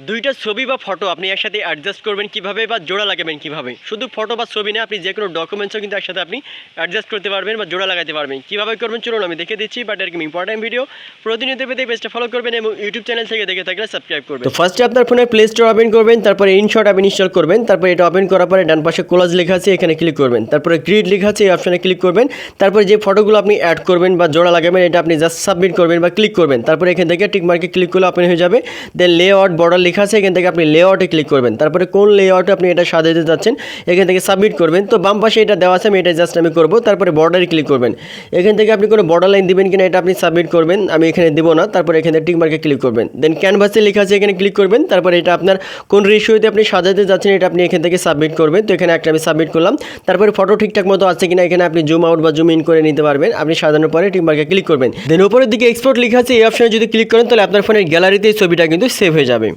দুইটা ছবি বা ফটো আপনি একসাথে অ্যাডজাস্ট করবেন কীভাবে বা জোড়া লাগাবেন কীভাবে? শুধু ফটো বা ছবি না, আপনি যে কোনো ডকুমেন্টসও কিন্তু একসাথে আপনি অ্যাডজাস্ট করতে পারবেন বা জোড়া লাগাতে পারবেন। কীভাবে করবেন চলুন আমি দেখে দিচ্ছি বাট এরকম ইম্পর্টেন্ট ভিডিও প্রতিনিয়ত পেতে পেজটা ফলো করবেন এবং ইউটিউব চ্যানেল থেকে দেখে থাকলে সাবস্ক্রাইব করবেন। তো ফার্স্টে আপনার ফোনে প্লে স্টোর ওপেন করবেন, তারপরে ইনশট আপনি ইনস্টল করবেন, তারপরে এটা ওপেন করার পরে ডান পাশে কোলাজ লেখা আছে, এখানে ক্লিক করবেন। তারপরে গ্রিড লেখা আছে, এই অপশনে ক্লিক করবেন। তারপরে যে ফটোগুলো আপনি অ্যাড করবেন বা জোড়া লাগাবেন, এটা আপনি জাস্ট সাবমিট করবেন বা ক্লিক করবেন। তারপরে এখান থেকে টিক মার্কে ক্লিক করলে ওপেন হয়ে যাবে। দেন লে আউট বর্ডার লেখা আছে, এখান থেকে আপনি লে আউটে ক্লিক করবেন। তারপরে কোন লেআউটে আপনি এটা সাজাতে যাচ্ছেন, এখান থেকে সাবমিট করবেন। তো বাম পাশে এটা দেওয়া আছে, আমি এটা জাস্ট আমি করব। তারপরে বর্ডারে ক্লিক করবেন। এখান থেকে আপনি কোনো বর্ডার লাইন দিবেন কিনা, এটা আপনি সাবমিট করবেন। আমি এখানে দেবো না, তারপরে এখানে টিক মার্কে ক্লিক করবেন। দেন ক্যানভাসে লেখা আছে, এখানে ক্লিক করবেন। তারপরে এটা আপনার কোন রেশিওতে আপনি সাজাতে যাচ্ছেন, এটা আপনি এখান থেকে সাবমিট করবেন। তো এখানে একটা আমি সাবমিট করলাম। তারপরে ফটো ঠিকঠাক মতো আছে কিনা, এখানে আপনি জুম আউট বা জুম ইন করে নিতে পারবেন। আপনি সাজানোর পরে টিক মার্কে ক্লিক করবেন। দেন উপরের দিকে এক্সপোর্ট লেখা আছে, এই অপশনে যদি ক্লিক করেন, তাহলে আপনার ফোনের গ্যালারিতে এই ছবিটা কিন্তু সেভ হয়ে যাবে।